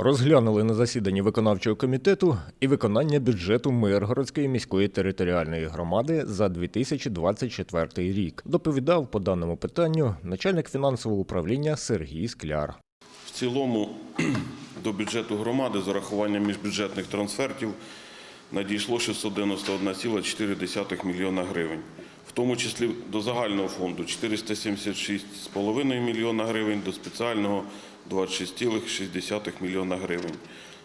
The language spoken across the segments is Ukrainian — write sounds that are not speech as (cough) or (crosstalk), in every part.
Розглянули на засіданні виконавчого комітету і виконання бюджету Миргородської міської територіальної громади за 2024 рік. Доповідав по даному питанню начальник фінансового управління Сергій Скляр. В цілому (clears throat) до бюджету громади з урахуванням міжбюджетних трансфертів надійшло 691,4 мільйона гривень. Тому числі до загального фонду 476,5 мільйона гривень, до спеціального 26,6 мільйона гривень,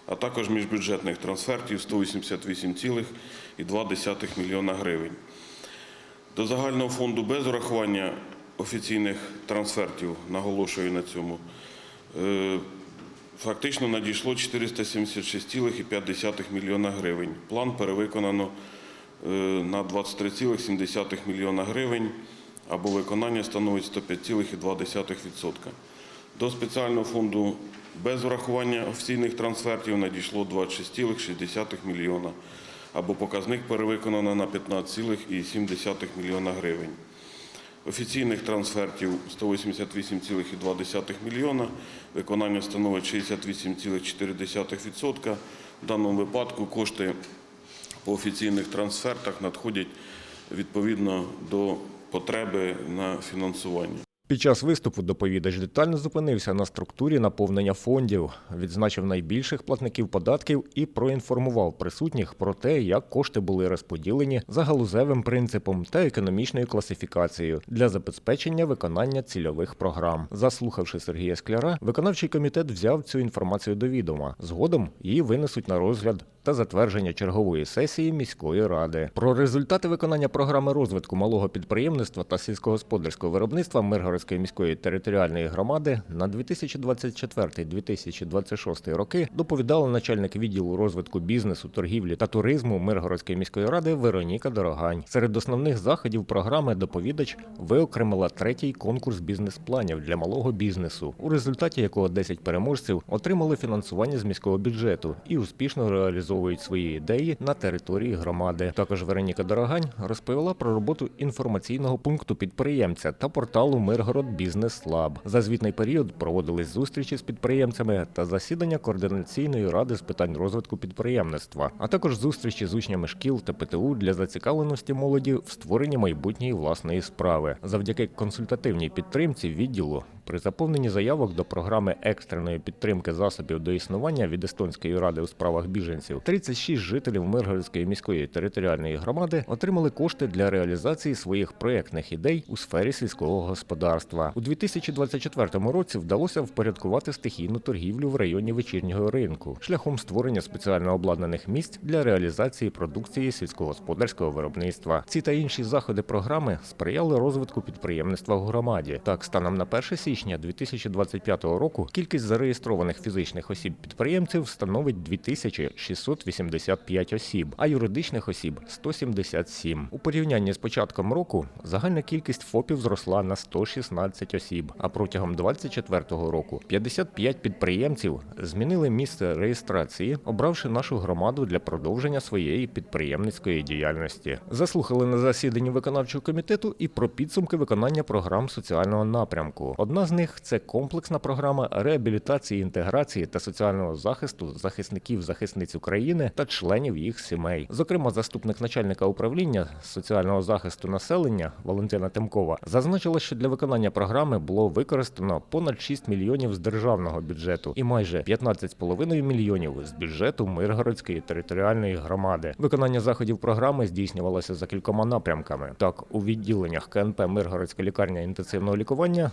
а також міжбюджетних трансфертів 188,2 мільйона гривень. До загального фонду без урахування офіційних трансфертів, наголошую на цьому, е, фактично надійшло 476,5 мільйона гривень. План перевиконано на 23,7 мільйона гривень, або виконання становить 105,2%. До спеціального фонду без урахування офіційних трансфертів надійшло 26,6 мільйона, або показник перевиконано на 15,7 мільйона гривень. Офіційних трансфертів 188,2 мільйона, виконання становить 68,4%. В даному випадку кошти по офіційних трансфертах надходять відповідно до потреби на фінансування. Під час виступу доповідач детально зупинився на структурі наповнення фондів, відзначив найбільших платників податків і проінформував присутніх про те, як кошти були розподілені за галузевим принципом та економічною класифікацією для забезпечення виконання цільових програм. Заслухавши Сергія Скляра, виконавчий комітет взяв цю інформацію до відома. Згодом її винесуть на розгляд та затвердження чергової сесії міської ради. Про результати виконання програми розвитку малого підприємництва та сільськогосподарського виробництва Миргородської міської територіальної громади на 2024-2026 роки доповідала начальник відділу розвитку бізнесу, торгівлі та туризму Миргородської міської ради Вероніка Дорогань. Серед основних заходів програми доповідач виокремила третій конкурс бізнес-планів для малого бізнесу, у результаті якого 10 переможців отримали фінансування з міського бюджету і успішно реалізовують свої ідеї на території громади. Також Вероніка Дорогань розповіла про роботу інформаційного пункту підприємця та порталу Миргород Бізнес Лаб. За звітний період проводились зустрічі з підприємцями та засідання координаційної ради з питань розвитку підприємництва, а також зустрічі з учнями шкіл та ПТУ для зацікавленості молоді в створенні майбутньої власної справи. Завдяки консультативній підтримці відділу при заповненні заявок до програми екстреної підтримки засобів до існування від Естонської ради у справах біженців 36 жителів Миргородської міської територіальної громади отримали кошти для реалізації своїх проєктних ідей у сфері сільського господарства. У 2024 році вдалося впорядкувати стихійну торгівлю в районі вечірнього ринку шляхом створення спеціально обладнаних місць для реалізації продукції сільськогосподарського виробництва. Ці та інші заходи програми сприяли розвитку підприємництва в громаді. Так, станом на 1 січня 2025 року кількість зареєстрованих фізичних осіб підприємців становить 2685 осіб, а юридичних осіб 177. У порівнянні з початком року загальна кількість ФОПів зросла на 116 осіб. А протягом 2024 року 55 підприємців змінили місце реєстрації, обравши нашу громаду для продовження своєї підприємницької діяльності. Заслухали на засіданні виконавчого комітету і про підсумки виконання програм соціального напрямку. Одна з них це комплексна програма реабілітації, інтеграції та соціального захисту захисників захисниць України та членів їх сімей. Зокрема, заступник начальника управління соціального захисту населення Валентина Темкова зазначила, що для виконання програми було використано понад 6 мільйонів з державного бюджету і майже 15,5 мільйонів з бюджету Миргородської територіальної громади. Виконання заходів програми здійснювалося за кількома напрямками. Так, у відділеннях КНП Миргородська лікарня інтенсивного лікування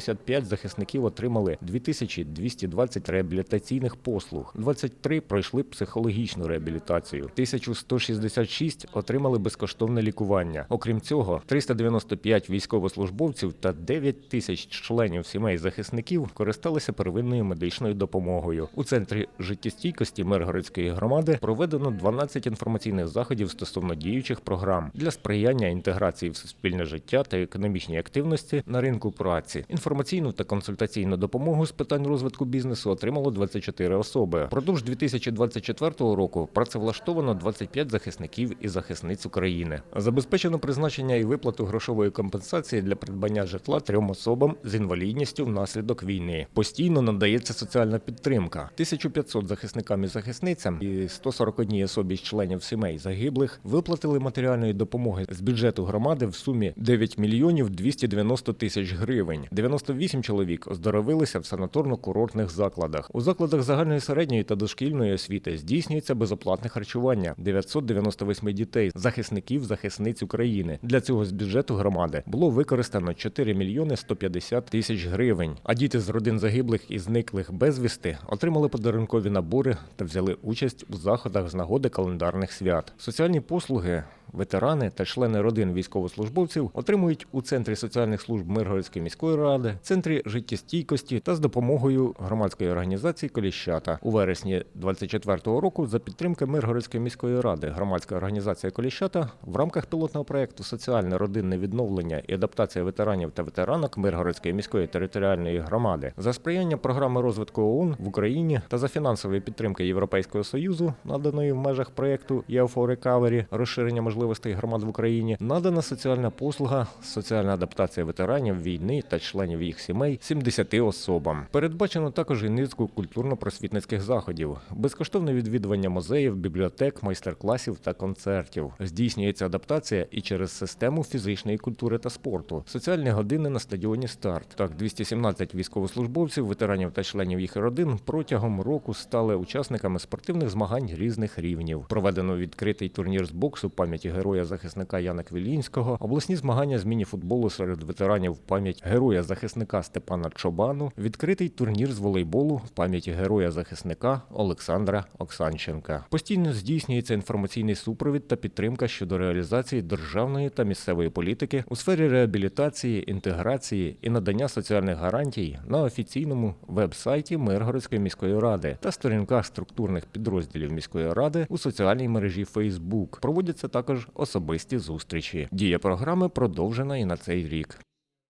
185 захисників отримали 2220 реабілітаційних послуг, 23 пройшли психологічну реабілітацію, 1166 отримали безкоштовне лікування. Окрім цього, 395 військовослужбовців та 9 тисяч членів сімей захисників користалися первинною медичною допомогою. У центрі життєстійкості Миргородської громади проведено 12 інформаційних заходів стосовно діючих програм для сприяння інтеграції в суспільне життя та економічній активності на ринку праці. Інформаційну та консультаційну допомогу з питань розвитку бізнесу отримало 24 особи. Продовж 2024 року працевлаштовано 25 захисників і захисниць України. Забезпечено призначення і виплату грошової компенсації для придбання житла трьом особам з інвалідністю внаслідок війни. Постійно надається соціальна підтримка. 1500 захисникам і захисницям і 141 особі з членів сімей загиблих виплатили матеріальної допомоги з бюджету громади в сумі 9 мільйонів 290 тисяч гривень. 98 чоловік оздоровилися в санаторно-курортних закладах. У закладах загальної середньої та дошкільної освіти здійснюється безоплатне харчування 998 дітей, захисників, захисниць України. Для цього з бюджету громади було використано 4 мільйони 150 тисяч гривень. А діти з родин загиблих і зниклих безвісти отримали подарункові набори та взяли участь у заходах з нагоди календарних свят. Соціальні послуги. Ветерани та члени родин військовослужбовців отримують у центрі соціальних служб Миргородської міської ради, центрі життєстійкості та з допомогою громадської організації Коліщата у вересні 24-го року за підтримки Миргородської міської ради. Громадська організація Коліщата в рамках пілотного проекту Соціальне родинне відновлення і адаптація ветеранів та ветеранок Миргородської міської територіальної громади за сприяння програми розвитку ООН в Україні та за фінансової підтримки Європейського союзу, наданої в межах проекту EAFO Recovery, розширення можливостей громад в Україні, надана соціальна послуга, соціальна адаптація ветеранів війни та членів їх сімей 70 особам. Передбачено також і низку культурно-просвітницьких заходів, безкоштовне відвідування музеїв, бібліотек, майстер-класів та концертів. Здійснюється адаптація і через систему фізичної культури та спорту, соціальні години на стадіоні Старт. Так, 217 військовослужбовців, ветеранів та членів їх родин протягом року стали учасниками спортивних змагань різних рівнів. Проведено відкритий турнір з боксу пам'яті героя захисника Яна Квілінського, обласні змагання з міні-футболу серед ветеранів в пам'ять героя захисника Степана Чобану, відкритий турнір з волейболу в пам'яті героя захисника Олександра Оксанченка. Постійно здійснюється інформаційний супровід та підтримка щодо реалізації державної та місцевої політики у сфері реабілітації, інтеграції і надання соціальних гарантій на офіційному веб-сайті Миргородської міської ради та сторінках структурних підрозділів міської ради у соціальній мережі Facebook. Проводяться також особисті зустрічі. Дія програми продовжена і на цей рік.